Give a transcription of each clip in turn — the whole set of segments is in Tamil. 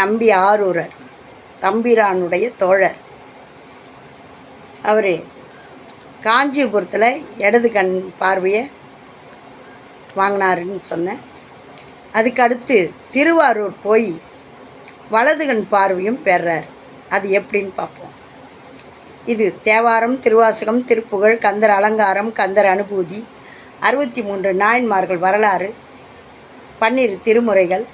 நம்பி ஆரூரர் தம்பிரானுடைய தோழர். அவர் காஞ்சிபுரத்தில் இடது கண் பார்வையை வாங்கினாருன்னு சொன்னேன். அதுக்கடுத்து திருவாரூர் போய் வலது கண் பார்வையும் பெறார். அது எப்படின்னு பார்ப்போம். இது தேவாரம் திருவாசகம் திருப்புகழ் கந்தர் அலங்காரம் கந்தர் அனுபூதி அறுபத்தி மூன்று நாயன்மார்கள் வரலாறு பன்னிரு திருமுறைகள்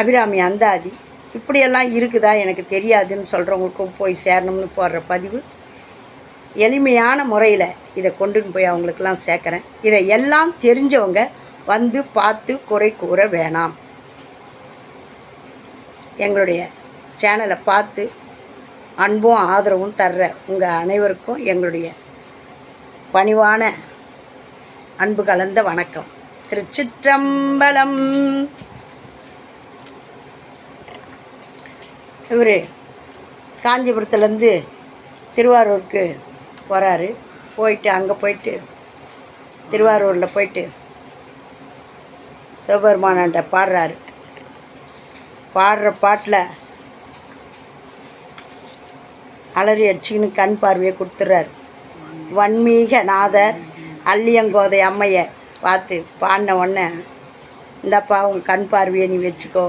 அபிராமி அந்தாதி இப்படியெல்லாம் இருக்குதா எனக்கு தெரியாதுன்னு சொல்கிறவங்களுக்கும் போய் சேரணும்னு போடுற பதிவு எளிமையான முறையில் இதை கொண்டுன்னு போய் அவங்களுக்கெல்லாம் சேர்க்குறேன். இதை எல்லாம் தெரிஞ்சவங்க வந்து பார்த்து குறை கூற வேணாம். எங்களுடைய சேனலை பார்த்து அன்பும் ஆதரவும் தர்ற உங்கள் அனைவருக்கும் எங்களுடைய பணிவான அன்பு கலந்த வணக்கம். திருச்சிற்றம்பலம். இவர் காஞ்சிபுரத்துலேருந்து திருவாரூருக்கு போகிறாரு போயிட்டு அங்கே போயிட்டு திருவாரூரில் போயிட்டு சிவபெருமானாண்ட பாடுறாரு. பாடுற பாட்டில் அலறி அடிச்சுக்கின்னு கண் பார்வையை கொடுத்துட்றாரு. வன்மீக நாதர் அல்லியங்கோதை அம்மையை பார்த்து பாடின உடனே இந்தப்பா உன் கண் பார்வையை நீ வச்சுக்கோ.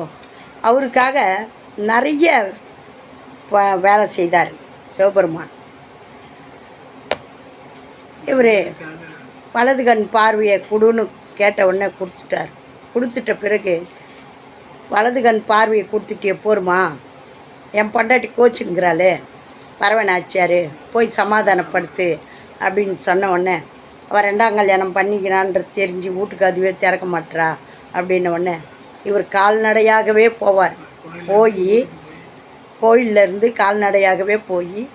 அவருக்காக நிறைய வேலை செய்தார் சிவபெருமான். இவர் வலது கண் பார்வையை கொடுன்னு கேட்ட உடனே கொடுத்துட்டார். கொடுத்துட்ட பிறகு வலது கண் பார்வையை கொடுத்துட்டே போருமா? என் பொண்டாட்டி கோச்சுங்கிறாளே பரவனாச்சியார் போய் சமாதானப்படுத்து அப்படின்னு சொன்ன உடனே அவள் ரெண்டாம் கல்யாணம் பண்ணிக்கிறான்றது தெரிஞ்சு வீட்டுக்கு அதுவே திறக்க மாட்டுறா அப்படின்ன உடனே இவர் கால்நடையாகவே போவார். போய் கோயில்லேருந்து கால்நடையாகவே போய்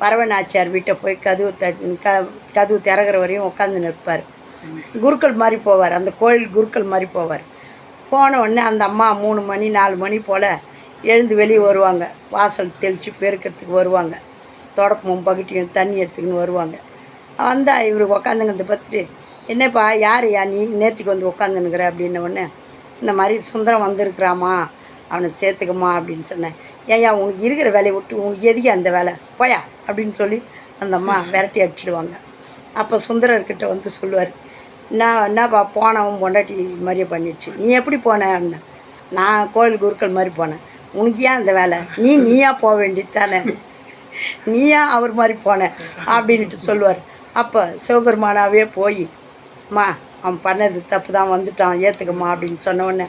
பரவநாச்சியார் வீட்டை போய் கதவு த க கதவு திறகிற வரையும் உட்காந்து நிற்பார். குருக்கள் மாதிரி போவார். அந்த கோயில் குருக்கள் மாதிரி போவார். போன உடனே அந்த அம்மா மூணு மணி நாலு மணி போல் எழுந்து வெளியே வருவாங்க. வாசல் தெளித்து பெருக்கிறதுக்கு வருவாங்க. தொடப்பமும் பக்கெட்டையும் தண்ணி எடுத்துக்கின்னு வருவாங்க. வந்தால் இவர் உக்காந்துங்கிறத பார்த்துட்டு என்னப்பா யார் யா நீ? நேற்றுக்கு வந்து உட்காந்துனுக்குற அப்படின்ன உடனே இந்த மாதிரி சுந்தரம் வந்திருக்கிறாமா? அவனை சேர்த்துக்கம்மா அப்படின்னு சொன்னேன். ஏன் உனக்கு இருக்கிற வேலையை விட்டு உனக்கு எதுக்கு அந்த வேலை? போயா அப்படின்னு சொல்லி அந்த அம்மா விரட்டி அடிச்சிடுவாங்க. அப்போ சுந்தரர்கிட்ட வந்து சொல்லுவார் நான் என்னப்பா போனவன் பொண்டாட்டி மாதிரியே பண்ணிடுச்சு. நீ எப்படி போன? அப்படின்னா. நான் கோயில் குருக்கள் மாதிரி போனேன். உனக்கு ஏன் அந்த வேலை? நீ நீயா போக வேண்டியது தானே நீயா அவர் மாதிரி போன? அப்படின்ட்டு சொல்லுவார். அப்போ சிவபெருமானாவே போய் அம்மா அவன் பண்ணது தப்பு தான் வந்துட்டான். ஏற்றுக்கம்மா அப்படின்னு சொன்ன உடனே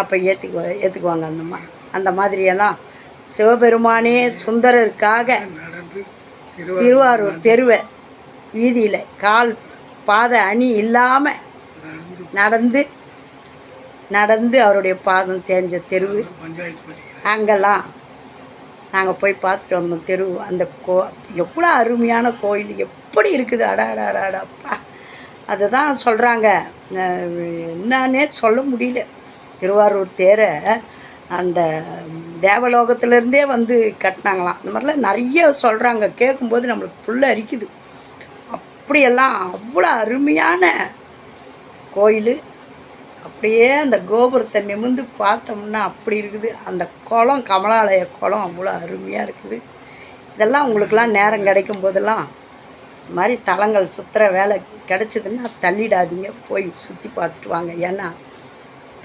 அப்போ ஏற்றுக்குவா ஏற்றுக்குவாங்க அந்தம்மா அந்த மாதிரியெல்லாம். சிவபெருமானே சுந்தரருக்காக திருவாரூர் தெருவை வீதியில் கால் பாத அணி இல்லாமல் நடந்து நடந்து அவருடைய பாதம் தேஞ்ச தெருவு. அங்கெல்லாம் நாங்கள் போய் பார்த்துட்டு வந்தோம் தெரு அந்த கோ எவ்வளோ அருமையான கோயில். எப்படி இருக்குது? அடாடாடாடாப்பா அதுதான் அதை தான் சொல்கிறாங்க என்னன்னே சொல்ல முடியல. திருவாரூர் தேரை அந்த தேவலோகத்திலேருந்தே வந்து கட்டினாங்களாம். இந்த மாதிரிலாம் நிறைய சொல்கிறாங்க கேட்கும்போது நம்மளுக்கு புல்ல அரிக்குது. அப்படியெல்லாம் அவ்வளோ அருமையான கோயில். அப்படியே அந்த கோபுரத்தை நிமிர்ந்து பார்த்தோம்னா அப்படி இருக்குது. அந்த குளம் கமலாலய குளம் அவ்வளோ அருமையாக இருக்குது. இதெல்லாம் உங்களுக்கெல்லாம் நேரம் கிடைக்கும் போதெல்லாம் இந்த மாதிரி தலங்கள் சுற்றுற வேலை கிடச்சிதுன்னா தள்ளிடாதீங்க. போய் சுற்றி பார்த்துட்டு வாங்க. ஏன்னா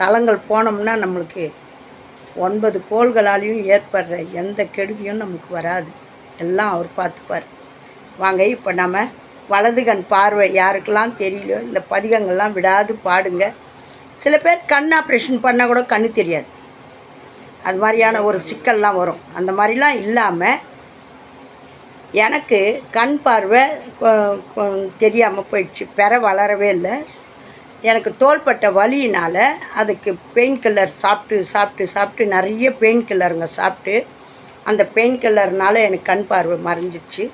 தலங்கள் போனோம்னா நம்மளுக்கு ஒன்பது கோள்களாலையும் ஏற்படுற எந்த கெடுதியும் நமக்கு வராது. எல்லாம் அவர் பார்த்துப்பார். வாங்க இப்போ நம்ம வலது கண் பார்வை யாருக்கெல்லாம் தெரியலையோ இந்த பதிகங்கள்லாம் விடாது பாடுங்க. சில பேர் கண் ஆப்ரேஷன் பண்ணால் கூட கண்ணு தெரியாது. அது மாதிரியான ஒரு சிக்கல்லாம் வரும். அந்த மாதிரிலாம் இல்லாமல் எனக்கு கண் பார்வை தெரியாமல் போயிடுச்சு. பெற வளரவே இல்லை. எனக்கு தோள்பட்ட வலியினால் அதுக்கு பெயின் கில்லர் சாப்பிட்டு சாப்பிட்டு சாப்பிட்டு நிறைய பெயின் கில்லருங்க சாப்பிட்டு அந்த பெயின் கில்லர்னால் எனக்கு கண் பார்வை மறைஞ்சிடுச்சு.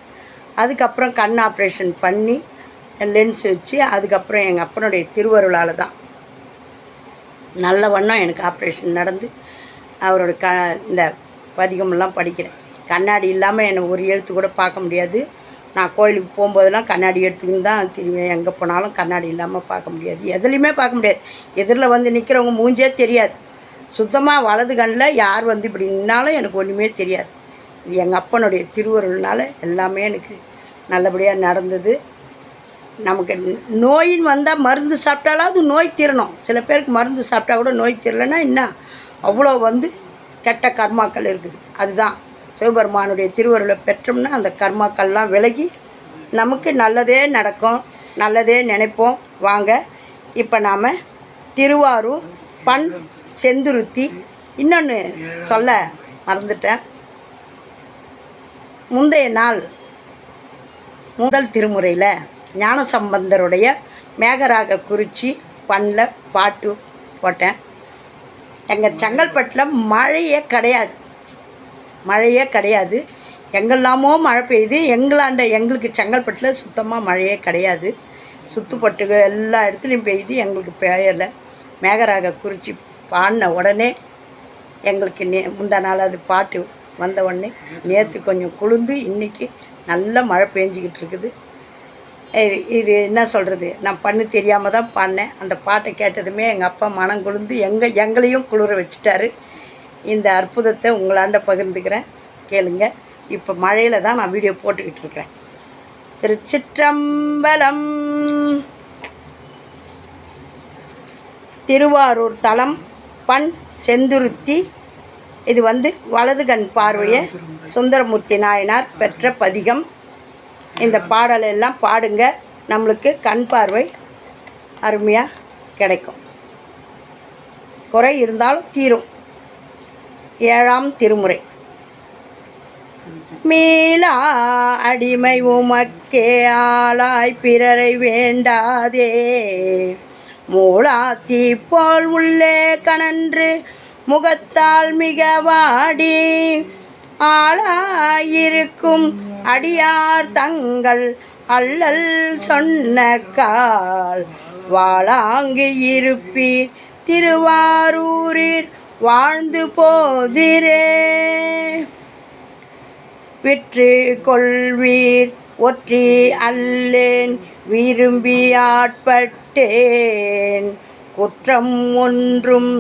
அதுக்கப்புறம் கண் ஆப்ரேஷன் பண்ணி லென்ஸ் வச்சு அதுக்கப்புறம் எங்கள் அப்பனுடைய திருவருளால் தான். நல்ல வண்ணம் எனக்கு ஆப்ரேஷன் நடந்து அவரோட க இந்த பதிகமெல்லாம் படிக்கிறேன். கண்ணாடி இல்லாமல் என்னை ஒரு எழுத்து கூட பார்க்க முடியாது. நான் கோயிலுக்கு போகும்போதெல்லாம் கண்ணாடி எடுத்துக்கின்னு தான் திரும்பி எங்கே போனாலும் கண்ணாடி இல்லாமல் பார்க்க முடியாது. எதுலேயுமே பார்க்க முடியாது. எதிரில் வந்து நிற்கிறவங்க மூஞ்சே தெரியாது. சுத்தமாக வலது கண்ணில் யார் வந்து இப்படி நின்னாலும் எனக்கு ஒன்றுமே தெரியாது. இது எங்கள் அப்பனுடைய திருவருள்னால எல்லாமே எனக்கு நல்லபடியாக நடந்தது. நமக்கு நோயின்னு வந்தால் மருந்து சாப்பிட்டாலாவது நோய் தீரணும். சில பேருக்கு மருந்து சாப்பிட்டா கூட நோய் தீரலைன்னா என்ன? அவ்வளோ வந்து கெட்ட கர்மாக்கள் இருக்குது. அதுதான். சிவபெருமானுடைய திருவருளை பெற்றோம்னா அந்த கர்மாக்கள்லாம் விலகி நமக்கு நல்லதே நடக்கும் நல்லதே நினைப்போம். வாங்க இப்போ நாம் திருவாரூர் பண் செந்துருத்தி இன்னொன்று சொல்ல மறந்துட்டேன். முந்தைய நாள் முதல் திருமுறையில் ஞானசம்பந்தருடைய மேகராக குறிச்சி பண்ணில் பாட்டு போட்டேன். எங்கள் செங்கல்பட்டில் மழையே கிடையாது. மழையே கிடையாது. எங்கெல்லாமோ மழை பெய்யுது. எங்களாண்ட எங்களுக்கு செங்கல்பட்டில் சுத்தமாக மழையே கிடையாது. சுத்துப்பட்டு எல்லா இடத்துலையும் பெய்யுது. எங்களுக்கு பெய்யலை. மேகராக குறித்து பாடின உடனே எங்களுக்கு நே முந்தா நாள் அது பாட்டு வந்த உடனே நேற்று கொஞ்சம் குளிர்ந்து இன்றைக்கி நல்ல மழை பெஞ்சிக்கிட்டு இருக்குது. இது இது என்ன சொல்கிறது நான் பண்ணு தெரியாமல் தான் பாடினேன். அந்த பாட்டை கேட்டதுமே எங்கள் அப்பா மனம் குளிர்ந்து எங்கள் எங்களையும் குளிர வச்சுட்டாரு. இந்த அற்புதத்தை உங்களாண்ட பகிர்ந்துக்கிறேன். கேளுங்க. இப்போ மழையில் தான் நான் வீடியோ போட்டுக்கிட்டு இருக்கிறேன். திருச்சிற்றம்பலம். திருவாரூர் தலம் பண் செந்துருத்தி. இது வந்து வலது கண் பார்வையை சுந்தரமூர்த்தி நாயனார் பெற்ற பதிகம். இந்த பாடல் எல்லாம் பாடுங்க. நம்மளுக்கு கண் பார்வை அருமையாக கிடைக்கும். குறை இருந்தாலும் தீரும். ஏழாம் திருமுறை. மீளா அடிமை உமக்கே ஆளாய் பிறரை வேண்டாதே. மூளாத்தி போல் உள்ளே கணன்று முகத்தால் மிக வாடி. ஆளாயிருக்கும் அடியார் தங்கள் அல்லல் சொன்ன கால். வாழாங்கு இருப்பீர் திருவாரூரில் வாழ்ந்து போதிரே. விற்று கொள்வீர் ஒற்றி அல்லேன் விரும்பி ஆட்பட்டேன். குற்றம் ஒன்றும்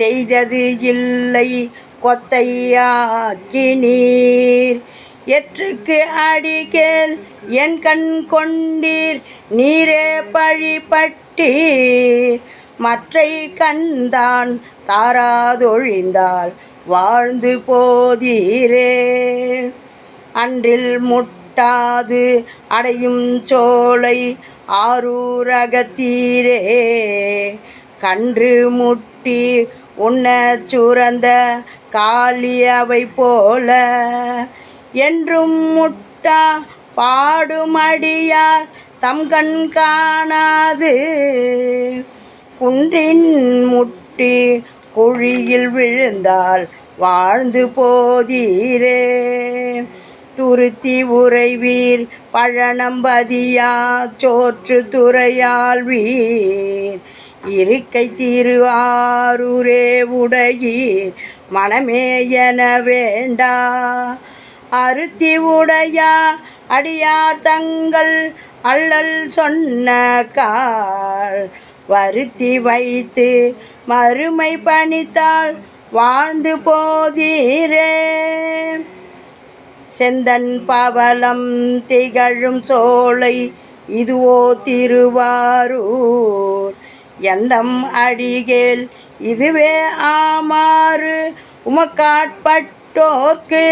செய்தது இல்லை கொத்தையாக்கினீர் எற்றுக்கு அடிகேள் என் கண் கொண்டீர் நீரே பழிபட்டீர். மற்றை கண்தான் தாராதொழிந்தால் வாழ்ந்து போதீரே. அன்றில் முட்டாது அடையும் சோலை ஆரூரகத்தீரே. கன்று முட்டி உன்ன சுரந்த காளியவை போல என்றும் முட்டா பாடுமடியார் தம் கண் காணாது. குன்றின் முட்டி குழியில் விழுந்தால் வாழ்ந்து போதீரே. துருத்தி உறைவீர் பழனம்பதியா சோற்று துறையால் வீர். இருக்கை திருவாரூரே உடையீர் மனமே என வேண்டா. அருத்தி உடையா அடியார் தங்கள் அல்லல் சொன்ன கால் வருத்தி வைத்து மறுமை பணித்தால் வாழ்ந்து போதீரே. செந்தன் பவளம் திகழும் சோலை இதுவோ திருவாரூர். எந்தம் அடிகேல் இதுவே ஆமாறு உமக்காட்பட்டோர்க்கு.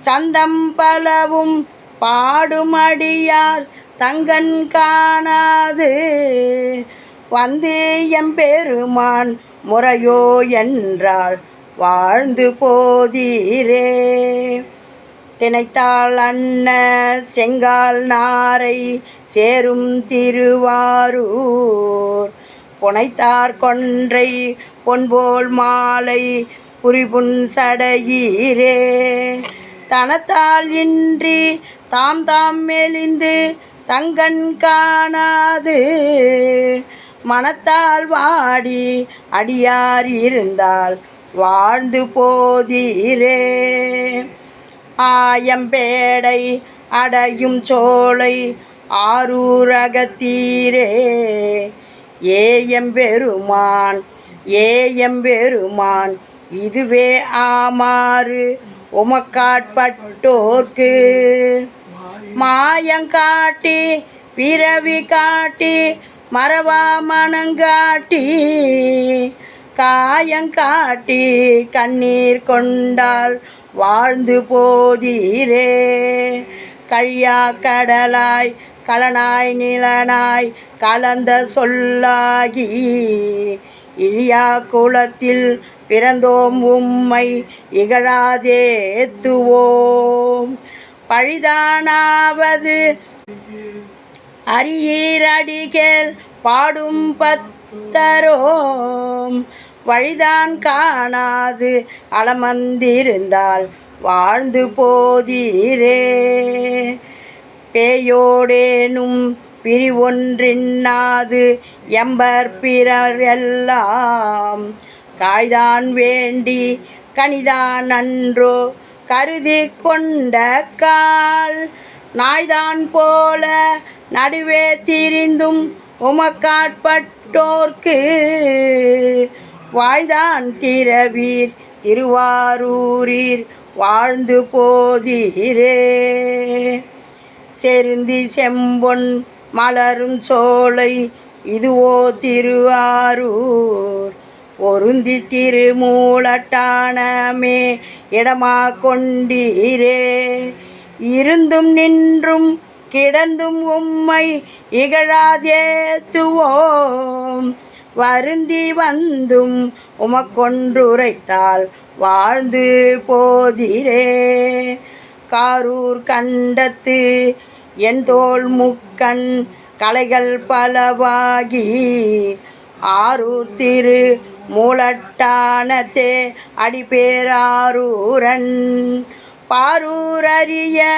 சந்தம் பலவும் பாடுமடியார் தங்கன் காணாது. வந்து எம்பெருமான் முறையோ என்றால் வாழ்ந்து போதீரே. திணைத்தாள் அன்ன செங்கால் நாரை சேரும் திருவாரூர். புனைத்தார் கொன்றை பொன்போல் மாலை புரிபுன் சடையீரே. தனத்தால் இன்றி தாம் தாம் மெலிந்து தங்கண் காணாது. மனத்தால் வாடி அடியார் இருந்தால் வாழ்ந்து போதீரே. ஆயம்பேடை அடையும் சோலை ஆரூரகத்தீரே ஏயம்பெருமான் ஏயம்பெருமான் இதுவே ஆமாறு உமக்காட்பட்டோர்க்கு. மாயங்காட்டி பிறவி காட்டி மரபாமணங்காட்டி காயங்காட்டி கண்ணீர் கொண்டால் வாழ்ந்து போதீரே. கழியா கடலாய் கலனாய் நிலனாய் கலந்த சொல்லாகி. இழியா குலத்தில் பிறந்தோம் உம்மை இகழாதேத்துவோம் பழிதானாவது. அரியீரடிகள் பாடும் பத்தரோம். வழிதான் காணாது அளமந்திருந்தால் வாழ்ந்து போதீரே. பேயோடேனும் பிரிவொன்றின்னாது எம்பர் பிறர் எல்லாம் காய்தான் வேண்டி கனிதான் அன்றோ கருதி கொண்ட கால் நாய்தான் போல நடுவே திரிந்தும் உமக்காட்பட்டோர்க்கு வாய்தான் திரவீர் திருவாரூரீர் வாழ்ந்து போதீரே. செருந்தி செம்பொன் மலரும் சோலை இதுவோ திருவாரூர். பொருந்தி திருமூலட்டானமே இடமா கொண்டீரே. இருந்தும் நின்றும் கிடந்தும் உம்மை இகழாதேத்துவோம். வருந்தி வந்தும் உமக்கொன்றுரைத்தால் வாழ்ந்து போதிரே. காரூர் கண்டத்து என் தோல் முக்கண் கலைகள் பலவாகி ஆரூர் திரு மூலட்டானத்தே அடிபேராரூரன். பாரூரறிய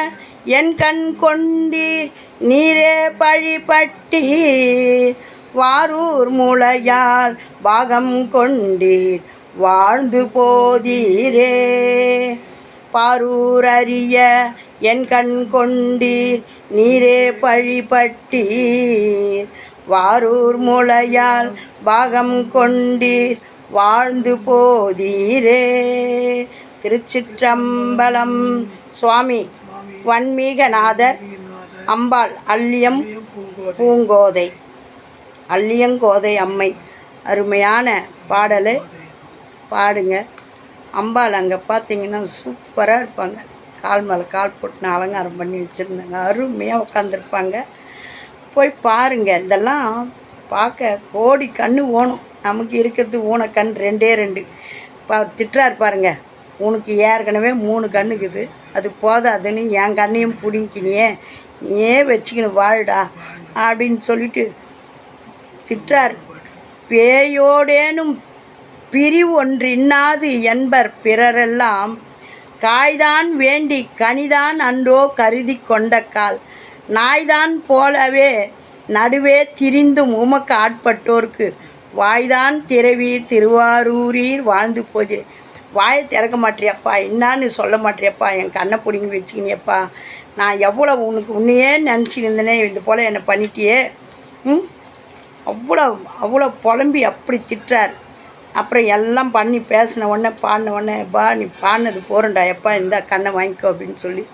என் கண் கொண்டீர் நீரே பழிபட்டி வாரூர் முளையால் பாகம் கொண்டீர் வாழ்ந்து போதீரே. பாரூரறிய என் கண் கொண்டீர் நீரே பழிபட்டீர் வாரூர் முளையால் பாகம் கொண்டீர் வாழ்ந்து போதீரே. திருச்சிற்றம்பலம் சுவாமி வன்மீகநாதர் அம்பாள் அல்லியம் பூங்கோதை. அல்லியங்கோதை அம்மை அருமையான பாடல். பாடுங்க. அம்பாள் அங்கே பார்த்தீங்கன்னா சூப்பராக இருப்பாங்க. கால் மேலே கால் போட்டுன்னு அலங்காரம் பண்ணி வச்சுருந்தாங்க. அருமையாக உட்காந்துருப்பாங்க போய் பாருங்க. இதெல்லாம் பார்க்க கோடி கண்ணு ஓணும். நமக்கு இருக்கிறது ஊன கண் ரெண்டே ரெண்டு. பா திட்டுறாரு பாருங்க. உனக்கு ஏற்கனவே மூணு கண்ணுக்குது அது போதாதுன்னு என் கண்ணையும் பிடிங்கினியே நீயே வச்சுக்கணும் வாழுடா அப்படின்னு சொல்லிட்டு திட்டார் பேயோடேனும் பிரிவு ஒன்றின்னாது என்பர் பிறரெல்லாம். காய்தான் வேண்டி கனிதான் அன்றோ கருதி கொண்ட கால். நாய்தான் போலவே நடுவே திரிந்தும் உமக்கு ஆட்பட்டோர்க்கு. வாய்தான் திரவீர் திருவாரூரீர் வாழ்ந்து போதிரு வாயை திறக்க மாட்டியப்பா என்னான்னு சொல்ல மாட்டியப்பா என் கண்ணை பிடிங்கி வச்சுக்கினியப்பா. நான் எவ்வளோ உனக்கு உன்னையே நினச்சிருந்தேனே இது போல் என்னை பண்ணிட்டியே. ம்? அவ்வளோ அவ்வளோ புலம்பி அப்படி திட்டுறார். அப்புறம் எல்லாம் பண்ணி பேசின உடனே பாடின உடனே பா நீ பாடினது போகிறண்டா எப்பா இந்த கண்ணை வாங்கிக்கோ அப்படின்னு சொல்லி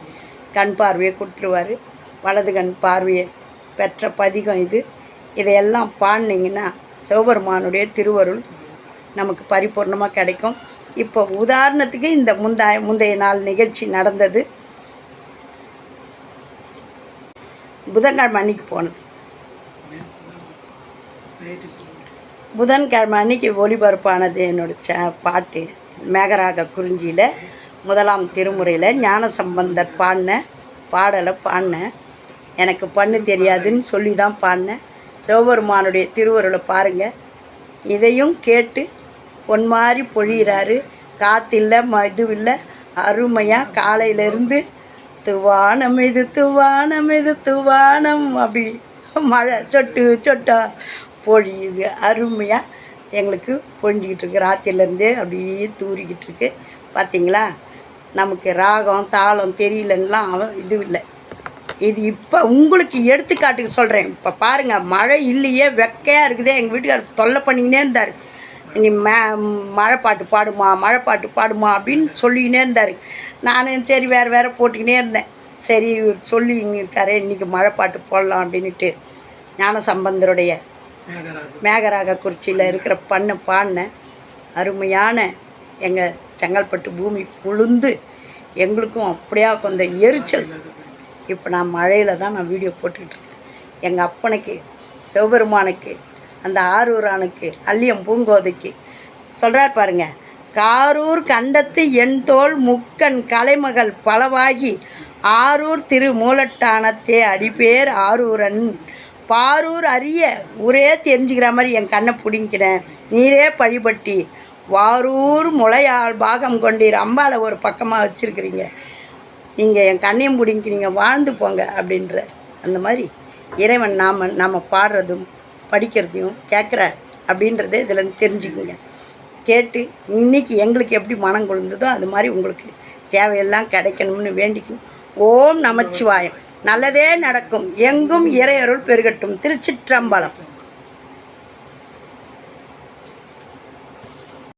கண் பார்வையை கொடுத்துருவாரு. வலது கண் பார்வையை பெற்ற பதிகம் இது. இதையெல்லாம் பாடினீங்கன்னா சிவபெருமானுடைய திருவருள் நமக்கு பரிபூர்ணமாக கிடைக்கும். இப்போ உதாரணத்துக்கு இந்த முந்தாய முந்தைய நாள் நிகழ்ச்சி நடந்தது. புதன்கிழமை அன்னைக்கு போனது. புதன்கிழமை அன்னைக்கு ஒளிபரப்பானது என்னோட ச பாட்டு மேகராக குறிஞ்சியில் முதலாம் திருமுறையில் ஞானசம்பந்தர் பாடின பாடலை பாடினேன் எனக்கு பண்ணு தெரியாதுன்னு சொல்லி தான் பாடினேன். சிவபெருமானுடைய திருவருளை பாருங்கள் இதையும் கேட்டு பொன் மாதிரி பொழியிறாரு. காற்றில்லை ம இது இல்லை அருமையாக காலையிலேருந்து துவானம் இது துவானம் இது துவானம் அப்படி மழை சொட்டு சொட்டா பொழியுது. அருமையாக எங்களுக்கு பொழிஞ்சிக்கிட்டு இருக்கு. ராத்திரிலேருந்தே அப்படியே தூரிக்கிட்டு இருக்கு. பார்த்தீங்களா நமக்கு ராகம் தாளம் தெரியலன்னெலாம் அவன் இது இல்லை. இது இப்போ உங்களுக்கு எடுத்துக்காட்டுக்கு சொல்கிறேன் இப்போ பாருங்கள் மழை இல்லையே வெக்கையாக இருக்குதே. எங்கள் வீட்டுக்காரர் தொல்லை பண்ணிக்கினே இருந்தார். நீ மே மழை பாட்டு பாடுமா மழை பாட்டு பாடுமா அப்படின்னு சொல்லிக்கினே இருந்தார். நானும் சரி வேறு வேறு போட்டுக்கினே இருந்தேன். சரி சொல்லி இருக்காரு இன்றைக்கி மழை பாட்டு போடலாம் அப்படின்ட்டு ஞானசம்பந்தருடைய மேகராக குறிச்சியில் இருக்கிற பண்ணை பாடினேன். அருமையான எங்கள் செங்கல்பட்டு பூமி உளுந்து. எங்களுக்கும் அப்படியா கொஞ்சம் எரிச்சல். இப்போ நான் மழையில் தான் நான் வீடியோ போட்டுக்கிட்டுருக்கேன் எங்கள் அப்பனுக்கு சிவபெருமானுக்கு அந்த ஆரூரானுக்கு அல்லியம் பூங்கோதைக்கு. சொல்கிறார் பாருங்க காரூர் கண்டத்து என் தோல் முக்கன் கலைமகள் பலவாகி ஆரூர் திரு மூலட்டானத்தே ஆரூரன். பாரூர் அறிய ஊரே தெரிஞ்சுக்கிற மாதிரி என் கண்ணை பிடிங்கினேன் நீரே பழிபட்டி. வாரூர் முளையால் பாகம் கொண்டீர். அம்பாவை ஒரு பக்கமாக வச்சுருக்கிறீங்க. நீங்கள் என் கண்ணையும் பிடிங்கி நீங்கள் வாழ்ந்து போங்க அப்படின்றார் அந்த மாதிரி இறைவன் நாம் நாம் பாடுறதும் படிக்கிறதையும் கேட்குறார் அப்படின்றத இதில் தெரிஞ்சுக்குங்க. கேட்டு இன்னைக்கு எங்களுக்கு எப்படி மனம் கொழுந்ததோ அது மாதிரி உங்களுக்கு தேவையெல்லாம் கிடைக்கணும்னு வேண்டிக்கும். ஓம் நமச்சிவாயம். நல்லதே நடக்கும். எங்கும் இறையருள் பெருகட்டும். திருச்சிற்றம்பலம்.